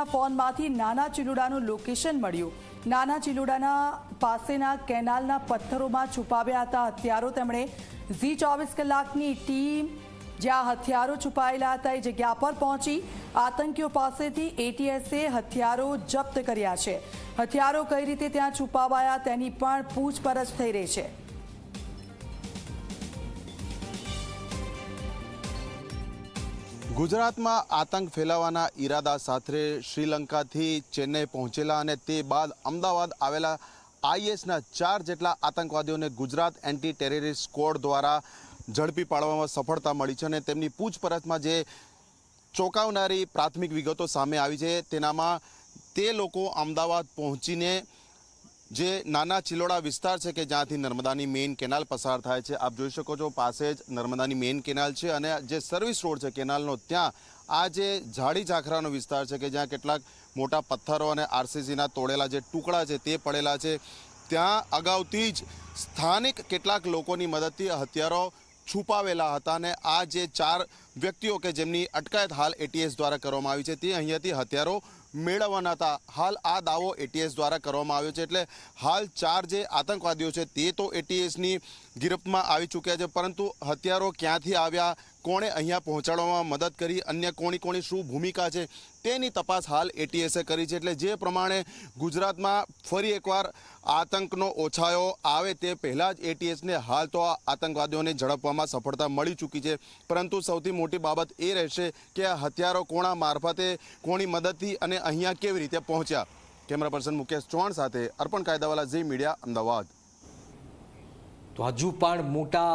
એટીએસના ફોનમાંથી નાના ચિલુડાનું લોકેશન મળ્યું. નાના ચિલુડાના પાસેના કેનાલના પથ્થરોમાં છુપાવ્યા હતા હથિયારો. તેમણે ઝી ચોવીસ કલાકની ટીમ જ્યાં હથિયારો છુપાયેલા હતા, એ જગ્યા પર પહોંચી આતંકીઓ પાસેથી એટીએસે હથિયારો જપ્ત કર્યા છે. હથિયારો કઈ રીતે ત્યાં છુપાવાયા તેની પણ પૂછપરછ થઈ રહી છે. ગુજરાતમાં આતંક ફેલાવવાના ઈરાદા સાથે શ્રીલંકાથી ચેન્નઈ પહોંચેલા અને તે બાદ અમદાવાદ આવેલા આઈએસના ચાર જેટલા આતંકવાદીઓને ગુજરાત એન્ટી ટેરરિસ્ટ સ્કોડ દ્વારા ઝડપી પાડવામાં સફળતા મળી છે અને તેમની પૂછપરછમાં જે ચોંકાવનારી પ્રાથમિક વિગતો સામે આવી છે, તેનામાં તે લોકો અમદાવાદ પહોંચીને જે નાના ચિલોડા વિસ્તાર છે કે જ્યાંથી નર્મદાની મેઇન કેનાલ પસાર થાય છે, આપ જોઈ શકો છો પાસે જ નર્મદાની મેઇન કેનાલ છે અને જે સર્વિસ રોડ છે કેનાલનો, ત્યાં આ જે ઝાડી ઝાખરાનો વિસ્તાર છે કે જ્યાં કેટલાક મોટા પથ્થરો અને આરસીસીના તોડેલા જે ટુકડા છે તે પડેલા છે, ત્યાં અગાઉથી જ સ્થાનિક કેટલાક લોકોની મદદથી હથિયારો છુપાવેલા હતા અને આ જે ચાર વ્યક્તિઓ કે જેમની અટકાયત હાલ એટીએસ દ્વારા કરવામાં આવી છે, તે અહીંયાથી હથિયારો મેળવવાના હતા. હાલ આ દાવો એટીએસ દ્વારા કરવામાં આવ્યો છે, એટલે હાલ ચાર જે આતંકવાદીઓ છે, તે તો એટીએસની ગિરફ્તમાં આવી ચૂક્યા છે, પરંતુ હથિયારો ક્યાંથી આવ્યા, કોણે અહીંયા પહોંચાડવામાં મદદ કરી, અન્ય કોની કોની શું ભૂમિકા છે, તેની તપાસ હાલ એટીએસે કરી છે, એટલે જે પ્રમાણે ગુજરાતમાં ફરી એકવાર આતંકનો ઓછાયો આવે તે પહેલાં જ એટીએસને હાલ તો આતંકવાદીઓને ઝડપવામાં સફળતા મળી ચૂકી છે, પરંતુ સૌથી મોટી બાબત એ રહેશે કે આ હથિયારો કોણા મારફતે કોની મદદથી અને અહીંયા કેવી રીતે પહોંચ્યા. કેમેરા પર્સન મુકેશ ચૌહાણ સાથે અર્પણ કાયદાવાલા ઝી મીડિયા, અમદાવાદ. તો હજુ પણ મોટા